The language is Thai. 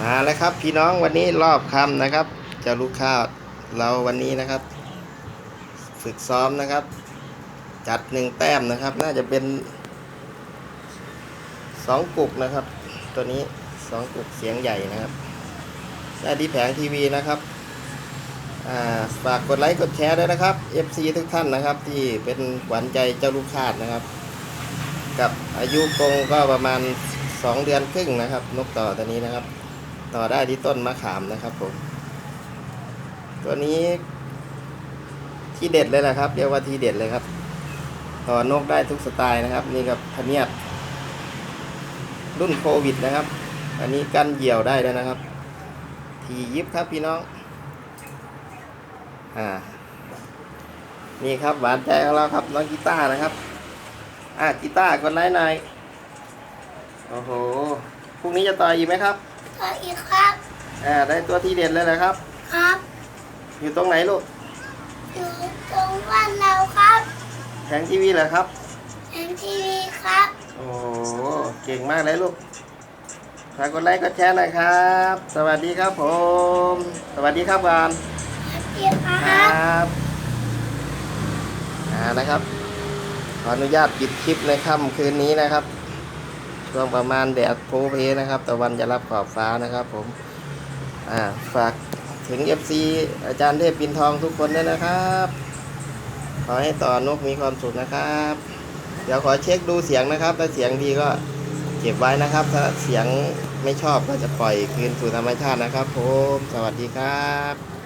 มาแล้วครับ พี่น้องวันนี้รอบคำนะครับเจะลูกค้าวเราวันนี้นะครับ ฝึกซ้อมนะครับ จัดหนึ่งแต้มนะครับ น่าจะเป็นสองกุกนะครับ ตัวนี้สองกุกเสียงใหญ่นะครับได้ที่แผงทีวีนะครับฝากกดไลค์กดแชร์ด้วยนะครับ FC ทุกท่านนะครับ ที่เป็นขวัญใจเจ้าลูกค้านะครับ กับอายุกรงก็ประมาณ 2 เดือนครึ่งนะครับ นกต่อตัวนี้นะครับ ต่อได้ที่ต้นมะขามนะครับผม ตัวนี้ ที่เด็ดเลยแหละครับ เรียกว่าที่เด็ดเลยครับ ต่อนกได้ทุกสไตล์นะครับ นี่กับพเนียดรุ่นโควิดนะครับ อันนี้กันเหยี่ยวได้แล้วนะครับ ทียิบครับพี่น้อง อ่า นี่ครับหวานใจของเราครับน้องกีตาร์นะครับ อ่ากีตาร์กดไลค์หน่อยโอ้โหพรุ่งนี้จะต่ออีกไหมครับ ก็อีกครับ อ่าได้ตัวที่เด็ดเลยนะครับ ครับ อยู่ตรงไหนลูก อยู่ตรงบ้านเราครับแผงทีวีเหรอครับเอ็นทีวีครับ โอ้โหเก่งมากเลยลูกฝากกดไลค์กดแชร์หน่อยครับ สวัสดีครับผม สวัสดีครับก่อนเดียวคครัรับบอ่านะครับ ขออนุญาตปิดคลิปในค่ำคืนนี้นะครับ ช่วงประมาณแดดโพเพนะครับตะวันจะรับขอบฟ้านะครับผมอ่าฝากถึง FC อาจารย์เทพปินทองทุกคนด้วยนะครับ ขอให้ต่อนกมีความสุขนะครับ เดี๋ยวขอเช็คดูเสียงนะครับ ถ้าเสียงดีก็เก็บไว้นะครับ ถ้าเสียงไม่ชอบก็จะปล่อยคืนสู่ธรรมชาตินะครับผม สวัสดีครับ